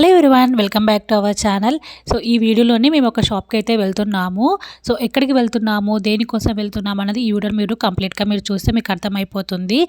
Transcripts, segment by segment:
Hello everyone welcome back to our channel. So ఈ వీడియోలోనే మేము ఒక షాప్కి అయితే వెళ్తున్నాము. సో ఎక్కడికి వెళ్తున్నాము దేనికోసం వెళ్తున్నాము అన్నది ఈ వీడియో మీరు కంప్లీట్గా మీరు చూస్తే మీకు అర్థమైపోతుంది.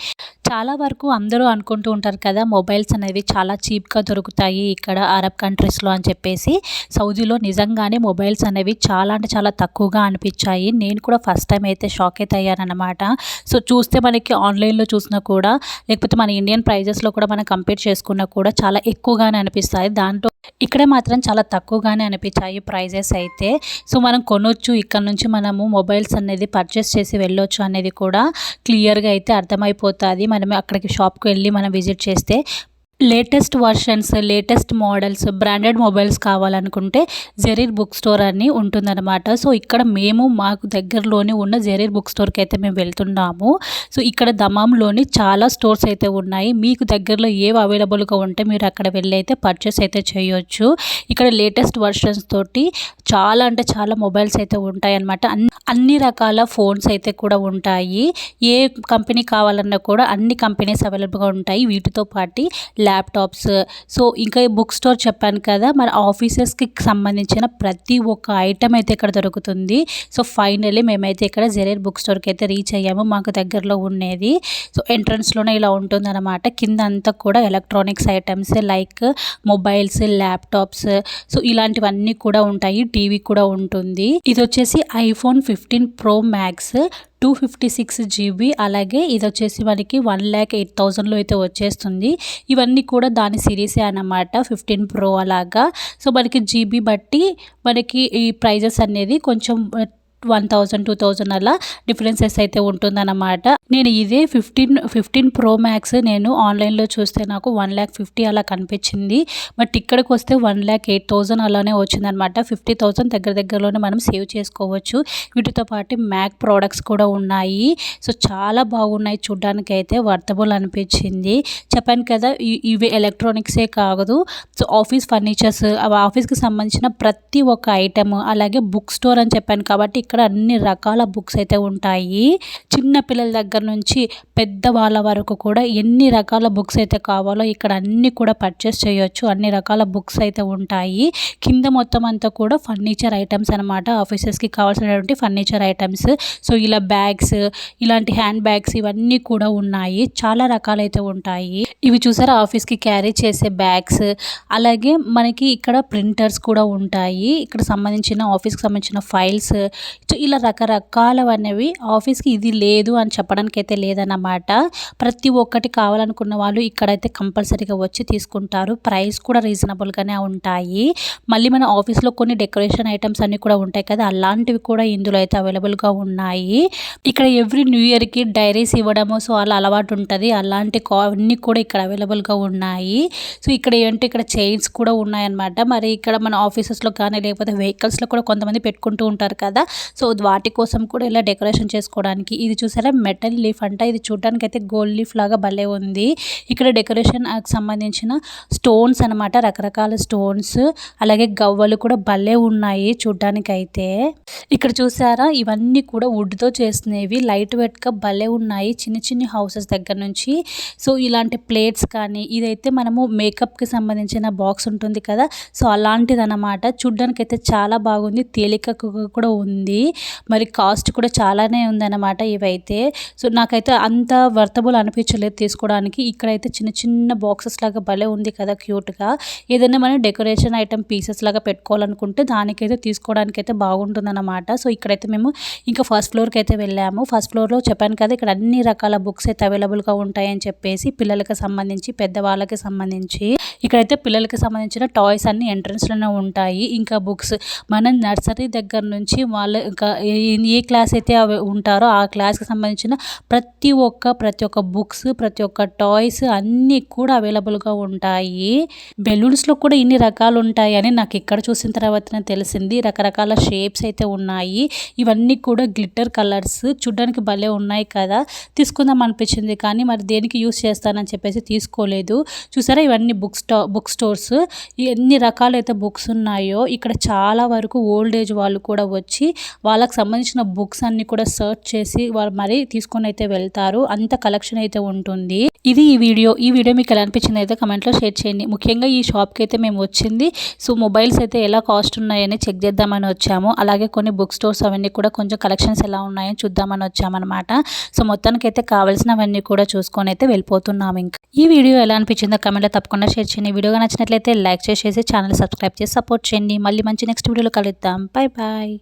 చాలా వరకు అందరూ అనుకుంటూ ఉంటారు కదా మొబైల్స్ అనేవి చాలా చీప్గా దొరుకుతాయి ఇక్కడ అరబ్ కంట్రీస్లో అని చెప్పేసి. సౌదీలో నిజంగానే మొబైల్స్ అనేవి చాలా అంటే చాలా తక్కువగా అనిపించాయి. నేను కూడా ఫస్ట్ టైం అయితే షాక్ అయితే అయ్యానమాట సో చూస్తే మనకి ఆన్లైన్లో చూసినా కూడా లేకపోతే మన ఇండియన్ ప్రైజెస్లో కూడా మనం కంపేర్ చేసుకున్నా కూడా చాలా ఎక్కువగానే అనిపిస్తాయి. దాంట్లో ఇక్కడ మాత్రం చాలా తక్కువగానే అనిపించాయి ప్రైజెస్ అయితే. సో మనం కొనొచ్చు. ఇక్కడ నుంచి మనము మొబైల్స్ అనేది పర్చేస్ చేసి వెళ్ళొచ్చు అనేది కూడా క్లియర్గా అయితే అర్థమైపోతుంది. మనం అక్కడికి షాప్కి వెళ్ళి మనం విజిట్ చేస్తే latest versions latest models branded mobiles కావాలనుకుంటే జెరీర్ బుక్ స్టోర్ అని ఉంటుందన్నమాట. సో ఇక్కడ మేము మాకు దగ్గరలోనే ఉన్న జెరీర్ బుక్ స్టోర్కి అయితే మేము వెళ్తున్నాము. సో ఇక్కడ దమాంలోని చాలా స్టోర్స్ అయితే ఉన్నాయి. మీకు దగ్గరలో ఏవి అవైలబుల్గా ఉంటే మీరు అక్కడ వెళ్ళి అయితే పర్చేస్ అయితే చేయొచ్చు. ఇక్కడ లేటెస్ట్ వర్షన్స్ తోటి చాలా అంటే చాలా మొబైల్స్ అయితే ఉంటాయి అన్నమాట అన్ని రకాల ఫోన్స్ అయితే కూడా ఉంటాయి. ఏ కంపెనీ కావాలన్నా కూడా అన్ని కంపెనీస్ అవైలబుల్గా ఉంటాయి. వీటితో పాటు ల్యాప్టాప్స్ సో ఇంకా ఈ బుక్ స్టోర్ చెప్పాను కదా మన ఆఫీసెస్కి సంబంధించిన ప్రతి ఒక్క ఐటమ్ అయితే ఇక్కడ దొరుకుతుంది. సో ఫైనల్లీ మేమైతే ఇక్కడ జెరేర్ బుక్ స్టోర్కి అయితే రీచ్ అయ్యాము మాకు దగ్గరలో ఉండేది. సో ఎంట్రన్స్లోనే ఇలా ఉంటుందన్నమాట. కింద అంతా కూడా electronics items like mobiles laptops so ఇలాంటివన్నీ కూడా ఉంటాయి టీవీ కూడా ఉంటుంది. ఇది వచ్చేసి iPhone fifteen pro max two fifty six GB అలాగే ఇది వచ్చేసి మనకి వన్ ల్యాక్ ఎయిట్ థౌజండ్లో అయితే వచ్చేస్తుంది. ఇవన్నీ కూడా దాని సిరీసే అన్నమాట ఫిఫ్టీన్ ప్రో అలాగా. సో మనకి జీబీ బట్టి మనకి ఈ ప్రైజెస్ అనేది కొంచెం వన్ థౌజండ్ టూ థౌజండ్ అలా డిఫరెన్సెస్ అయితే ఉంటుందన్నమాట. నేను ఇదే ఫిఫ్టీన్ ఫిఫ్టీన్ ప్రో మ్యాక్స్ నేను ఆన్లైన్లో చూస్తే నాకు వన్ ల్యాక్ ఫిఫ్టీ అలా కనిపించింది. బట్ ఇక్కడికి వస్తే వన్ ల్యాక్ ఎయిట్ థౌజండ్ అలానే వచ్చిందనమాట ఫిఫ్టీ థౌజండ్ దగ్గర దగ్గరలోనే మనం సేవ్ చేసుకోవచ్చు. వీటితో పాటు మ్యాక్ ప్రోడక్ట్స్ కూడా ఉన్నాయి. సో చాలా బాగున్నాయి చూడ్డానికి అయితే వర్తబుల్ అనిపించింది. చెప్పాను కదా ఇవి ఎలక్ట్రానిక్సే కాదు. సో ఆఫీస్ ఫర్నిచర్స్ ఆఫీస్కి సంబంధించిన ప్రతి ఒక్క ఐటమ్ అలాగే బుక్ స్టోర్ అని చెప్పాను కాబట్టి ఇక్కడ అన్ని రకాల బుక్స్ అయితే ఉంటాయి. చిన్న పిల్లల దగ్గర నుంచి పెద్ద వాళ్ళ వరకు కూడా ఎన్ని రకాల బుక్స్ అయితే కావాలో ఇక్కడ అన్ని కూడా పర్చేస్ చేయొచ్చు. అన్ని రకాల బుక్స్ అయితే ఉంటాయి. కింద మొత్తం అంతా కూడా ఫర్నిచర్ ఐటమ్స్ అనమాట ఆఫీసెస్కి కావాల్సినటువంటి ఫర్నిచర్ ఐటమ్స్ సో ఇలా బ్యాగ్స్ ఇలాంటి హ్యాండ్ బ్యాగ్స్ ఇవన్నీ కూడా ఉన్నాయి. చాలా రకాలైతే ఉంటాయి. ఇవి చూసారా? ఆఫీస్కి క్యారీ చేసే బ్యాగ్స్ అలాగే మనకి ఇక్కడ ప్రింటర్స్ కూడా ఉంటాయి. ఇక్కడ సంబంధించిన ఆఫీస్కి సంబంధించిన ఫైల్స్ సో ఇలా రకరకాలవనేవి ఆఫీస్కి ఇది లేదు అని చెప్పడానికి అయితే లేదన్నమాట. ప్రతి ఒక్కటి కావాలనుకున్న వాళ్ళు ఇక్కడైతే కంపల్సరీగా వచ్చి తీసుకుంటారు. ప్రైస్ కూడా రీజనబుల్గానే ఉంటాయి. మళ్ళీ మన ఆఫీస్లో కొన్ని డెకరేషన్ ఐటమ్స్ అన్నీ కూడా ఉంటాయి కదా అలాంటివి కూడా ఇందులో అయితే అవైలబుల్గా ఉన్నాయి. ఇక్కడ ఎవ్రీ న్యూ ఇయర్కి డైరీస్ ఇవ్వడము సో అలా అలవాటు ఉంటుంది. అలాంటి అన్నీ కూడా ఇక్కడ అవైలబుల్గా ఉన్నాయి. సో ఇక్కడ ఏంటి ఇక్కడ చైన్స్ కూడా ఉన్నాయన్నమాట. మరి ఇక్కడ మన ఆఫీసెస్లో కానీ లేకపోతే వెహికల్స్లో కూడా కొంతమంది పెట్టుకుంటూ ఉంటారు కదా సో వాటి కోసం కూడా ఇలా డెకరేషన్ చేసుకోవడానికి. ఇది చూసారా? మెటల్ లీఫ్ అంట. ఇది చూడడానికి అయితే గోల్డ్ లీఫ్ లాగా భలే ఉంది. ఇక్కడ డెకరేషన్ సంబంధించిన స్టోన్స్ అనమాట రకరకాల స్టోన్స్ అలాగే గవ్వలు కూడా భలే ఉన్నాయి చూడ్డానికైతే. అయితే ఇక్కడ చూసారా? ఇవన్నీ కూడా వుడ్తో చేసినవి. లైట్ వెయిట్గా భలే ఉన్నాయి. చిన్న చిన్న హౌసెస్ దగ్గర నుంచి. సో ఇలాంటి ప్లేట్స్ కానీ ఇదైతే మనము మేకప్కి సంబంధించిన బాక్స్ ఉంటుంది కదా? సో అలాంటిది అనమాట చూడ్డానికి అయితే చాలా బాగుంది. తేలికగా కూడా ఉంది. మరి కాస్ట్ కూడా చాలానే ఉందన్నమాట ఇవైతే. సో నాకైతే అంత వర్తబుల్ అనిపించలేదు తీసుకోవడానికి. ఇక్కడైతే చిన్న చిన్న బాక్సెస్ లాగా భలే ఉంది కదా క్యూట్గా. ఏదైనా మనం డెకరేషన్ ఐటమ్ పీసెస్ లాగా పెట్టుకోవాలనుకుంటే దానికైతే తీసుకోవడానికి అయితే బాగుంటుందన్నమాట. సో ఇక్కడైతే మేము ఇంకా ఫస్ట్ ఫ్లోర్కి అయితే వెళ్ళాము. ఫస్ట్ ఫ్లోర్లో చెప్పాను కదా ఇక్కడ అన్ని రకాల బుక్స్ అయితే అవైలబుల్గా ఉంటాయని చెప్పేసి పిల్లలకి సంబంధించి పెద్దవాళ్ళకి సంబంధించి. ఇక్కడైతే పిల్లలకి సంబంధించిన టాయ్స్ అన్ని ఎంట్రన్స్లోనే ఉంటాయి. ఇంకా బుక్స్ మనం నర్సరీ దగ్గర నుంచి వాళ్ళ ఇంకా ఏ క్లాస్ అయితే అవి ఉంటారో ఆ క్లాస్కి సంబంధించిన ప్రతి ఒక్క ప్రతి ఒక్క బుక్స్ ప్రతి ఒక్క టాయ్స్ అన్నీ కూడా అవైలబుల్గా ఉంటాయి. బెలూన్స్లో కూడా ఇన్ని రకాలు ఉంటాయి అని నాకు ఇక్కడ చూసిన తర్వాతనే తెలిసింది. రకరకాల షేప్స్ అయితే ఉన్నాయి. ఇవన్నీ కూడా గ్లిట్టర్ కలర్స్. చూడడానికి భలే ఉన్నాయి కదా. తీసుకుందాం అనిపించింది కానీ మరి దేనికి యూస్ చేస్తానని చెప్పేసి తీసుకోలేదు. చూసారా ఇవన్నీ బుక్స్ స్టో బుక్ స్టోర్స్ ఎన్ని రకాలైతే బుక్స్ ఉన్నాయో ఇక్కడ చాలా వరకు ఓల్డ్ ఏజ్ వాళ్ళు కూడా వచ్చి వాళ్ళకి సంబంధించిన బుక్స్ అన్ని కూడా సర్చ్ చేసి వాళ్ళు మరీ తీసుకొని అయితే వెళ్తారు. అంత కలెక్షన్ అయితే ఉంటుంది. ఇది ఈ వీడియో. ఈ వీడియో మీకు ఎలా అనిపించింది అయితే కమెంట్లో షేర్ చేయండి. ముఖ్యంగా ఈ షాప్కి అయితే మేము వచ్చింది. సో మొబైల్స్ అయితే ఎలా కాస్ట్ ఉన్నాయని చెక్ చేద్దామని వచ్చాము. అలాగే కొన్ని బుక్ స్టోర్స్ అవన్నీ కూడా కొంచెం కలెక్షన్స్ ఎలా ఉన్నాయని చూద్దామని వచ్చామన్నమాట. సో మొత్తానికి అయితే కావాల్సినవన్నీ కూడా చూసుకొని అయితే వెళ్ళిపోతున్నాము ఇంకా. ఈ వీడియో ఎలా అనిపించిందో కమెంట్లో తప్పకుండా షేర్ చేయండి. వీడియోగా నచ్చినట్లయితే లైక్ చేసేసి ఛానల్ సబ్స్క్రైబ్ చేసి సపోర్ట్ చేయండి. మళ్ళీ మంచి నెక్స్ట్ వీడియోలో కలుద్దాం. Bye bye